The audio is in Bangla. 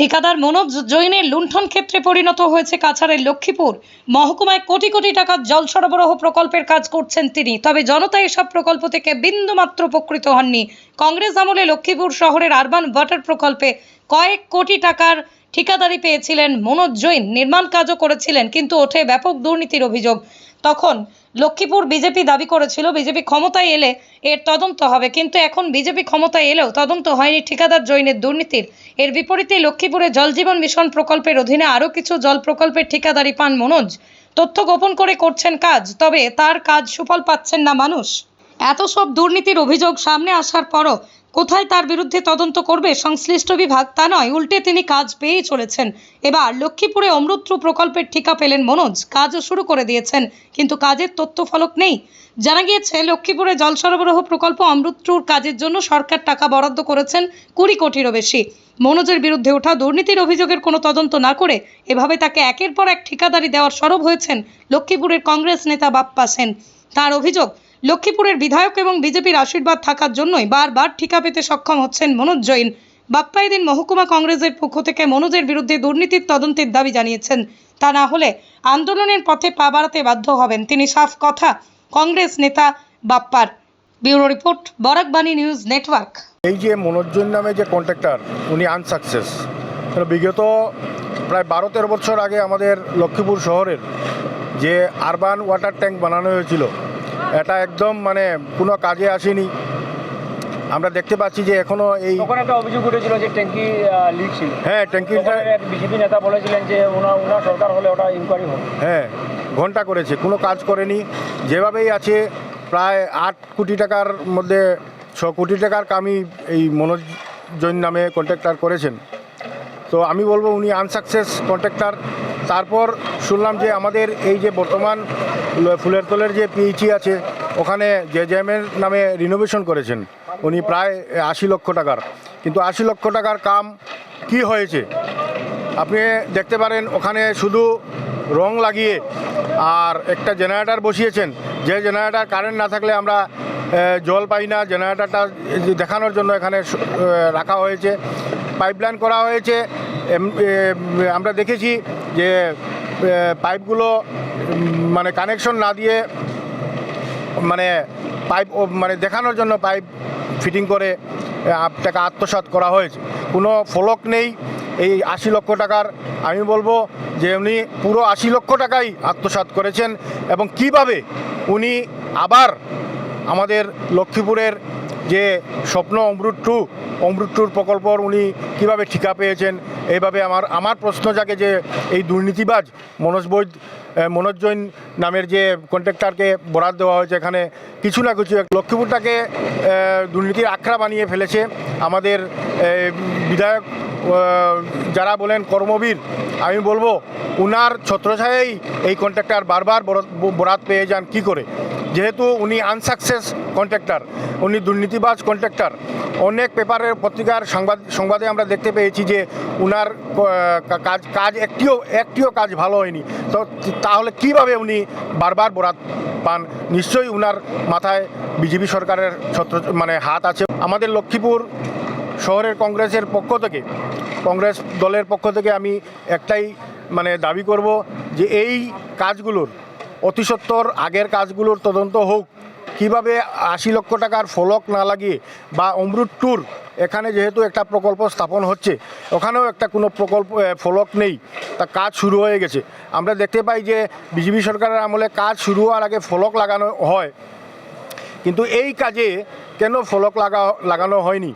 ঠিকাদার মনোজ জৈনের লুণ্ঠন ক্ষেত্রে পরিণত হয়েছে কাছাড়ের লক্ষ্মীপুর। মহকুমায় কোটি কোটি টাকার জল সরবরাহ প্রকল্পের কাজ করছেন তিনি। তবে জনতা এসব প্রকল্প থেকে বিন্দুমাত্র উপকৃত হননি। কংগ্রেস আমলে লক্ষ্মীপুর শহরের আরবান ওয়াটার প্রকল্পে কয়েক কোটি টাকার ঠিকাদারি পেয়েছিলেন মনোজ জৈন। নির্মাণ কাজও করেছিলেন, কিন্তু ওঠে ব্যাপক দুর্নীতির অভিযোগ। তখন লক্ষ্মীপুর বিজেপি দাবি করেছিল, বিজেপি ক্ষমতায় এলে এর তদন্ত হবে। কিন্তু এখন বিজেপি ক্ষমতায় এলেও তদন্ত হয়নি ঠিকাদার জৈনের দুর্নীতির। এর বিপরীতে লক্ষ্মীপুরে জলজীবন মিশন প্রকল্পের অধীনে আরও কিছু জল প্রকল্পের ঠিকাদারি পান মনোজ। তথ্য গোপন করে করছেন কাজ, তবে তার কাজ সুফল পাচ্ছেন না মানুষ। এত সব দুর্নীতির অভিযোগ সামনে আসার পরও কোথায় তার বিরুদ্ধে তদন্ত করবে সংশ্লিষ্ট বিভাগ তা নয়, উল্টে তিনি কাজ পেয়েই চলেছেন। এবার লক্ষ্মীপুরে অমৃত্রু প্রকল্পের ঠিকা পেলেন মনোজ, কাজও শুরু করে দিয়েছেন, কিন্তু কাজের তথ্য ফলক নেই। জানা গিয়েছে, লক্ষ্মীপুরে জল সরবরাহ প্রকল্প অমৃত্রুর কাজের জন্য সরকার টাকা বরাদ্দ করেছেন কুড়ি কোটিরও বেশি। মনোজের বিরুদ্ধে ওঠা দুর্নীতির অভিযোগের কোনো তদন্ত না করে এভাবে তাকে একের পর এক ঠিকাদারি দেওয়ার সরব হয়েছেন লক্ষ্মীপুরের কংগ্রেস নেতা বাপ্পা সেন। তার অভিযোগ লক্ষ্মীপুরের বিধায়ক এবং বিজেপির আশীর্বাদ থাকার জন্যই বারবার ঠিকা পেতে সক্ষম হচ্ছেন মনোজ জৈন। বাপ্পা এদিন মহকুমা কংগ্রেসের পক্ষ থেকে মনোজের বিরুদ্ধে দুর্নীতির তদন্তের দাবি জানিয়েছেন। তা না হলে আন্দোলনের পথে পা বাড়াতে বাধ্য হবেন তিনি সাফ কথা, কংগ্রেস নেতা বাপ্পার। Bureau report, Barakbani news network. এই যে মনোজ্জন নামে যে কন্ট্রাক্টর, উনি আনসাকসেস। বিগত প্রায় বারো তেরো বছর আগে আমাদের লক্ষ্মীপুর শহরের যে আরবান ওয়াটার ট্যাঙ্ক বানানো হয়েছিল এটা একদম মানে কোনো কাজে আসেনি। আমরা দেখতে পাচ্ছি যে এখনও এই একটা অভিযোগ উঠেছিল যে ট্যাঙ্কি লিক ছিল। হ্যাঁ ট্যাঙ্কিটা বিজেপি নেতা বলেছিলেন যে ওনার ওনার সরকার হলে ওটা ইনকোয়ারি হবে। হ্যাঁ ঘণ্টা করেছে কোনো কাজ করেনি। যেভাবেই আছে প্রায় আট কোটি টাকার মধ্যে ছ কোটি টাকার কামি এই মনোজ জৈন নামে কন্ট্রাক্টর করেছেন। তো আমি বলব উনি আনসাকসেস কন্ট্রাক্টর তারপর শুনলাম যে আমাদের এই যে বর্তমান ফুলের তোলের যে পিএইচি আছে, ওখানে জে জেএমের নামে রিনোভেশন করেছেন, উনি প্রায় আশি লক্ষ টাকার। কিন্তু আশি লক্ষ টাকার কাম কি হয়েছে? আপনি দেখতে পারেন, ওখানে শুধু রং লাগিয়ে আর একটা জেনারেটার বসিয়েছেন। যে জেনারেটার কারেন্ট না থাকলে আমরা জল পাই না। জেনারেটারটা দেখানোর জন্য এখানে রাখা হয়েছে। পাইপলাইন করা হয়েছে। আমরা দেখেছি যে পাইপগুলো মানে কানেকশন না দিয়ে মানে পাইপ মানে দেখানোর জন্য পাইপ ফিটিং করে টাকা আত্মসাৎ করা হয়েছে। কোনো ফলক নেই, এই আশি লক্ষ টাকার। আমি বলব যে উনি পুরো আশি লক্ষ টাকাই আত্মসাৎ করেছেন এবং কীভাবে উনি আবার আমাদের লক্ষ্মীপুরের যে স্বপ্ন অমৃত টু, অমৃত টুর প্রকল্প উনি কীভাবে ঠিকা পেয়েছেন, এইভাবে আমার আমার প্রশ্ন জাগে যে এই দুর্নীতিবাজ মনোজ বৈদ মনোজ জৈন নামের যে কন্ট্রাক্টরকে বরাদ দেওয়া হয়েছে এখানে, কিছু না কিছু লক্ষ্মীপুরটাকে দুর্নীতির আখড়া বানিয়ে ফেলেছে আমাদের বিধায়ক যারা বলেন কর্মবীর, আমি বলব উনার ছত্রছায়াই এই কন্ট্রাক্টর বারবার বরাত- পেয়ে যান কি করে? যেহেতু উনি আনসাকসেস কন্ট্রাক্টর উনি দুর্নীতিবাজ কন্ট্রাক্টর অনেক পেপারের পত্রিকার সংবাদ, সংবাদে আমরা দেখতে পেয়েছি যে উনার কাজ কাজ একটিও একটিও কাজ ভালো হয়নি। তো তাহলে কীভাবে উনি বারবার বরাত পান? নিশ্চয়ই উনার মাথায় বিজেপি সরকারের ছত্র মানে হাত আছে। আমাদের লক্ষ্মীপুর শহরের কংগ্রেসের পক্ষ থেকে কংগ্রেস দলের পক্ষ থেকে আমি একটাই মানে দাবি করব যে এই কাজগুলোর, অতি সত্বর আগের কাজগুলোর তদন্ত হোক, কীভাবে আশি লক্ষ টাকার ফলক না লাগিয়ে বা অমৃত ট্যুর এখানে যেহেতু একটা প্রকল্প স্থাপন হচ্ছে, ওখানেও একটা কোনো প্রকল্প ফলক নেই, তা কাজ শুরু হয়ে গেছে। আমরা দেখতে পাই যে বিজেপি সরকারের আমলে কাজ শুরু হওয়ার আগে ফলক লাগানো হয়, কিন্তু এই কাজে কেন ফলক লাগা, লাগানো হয়নি?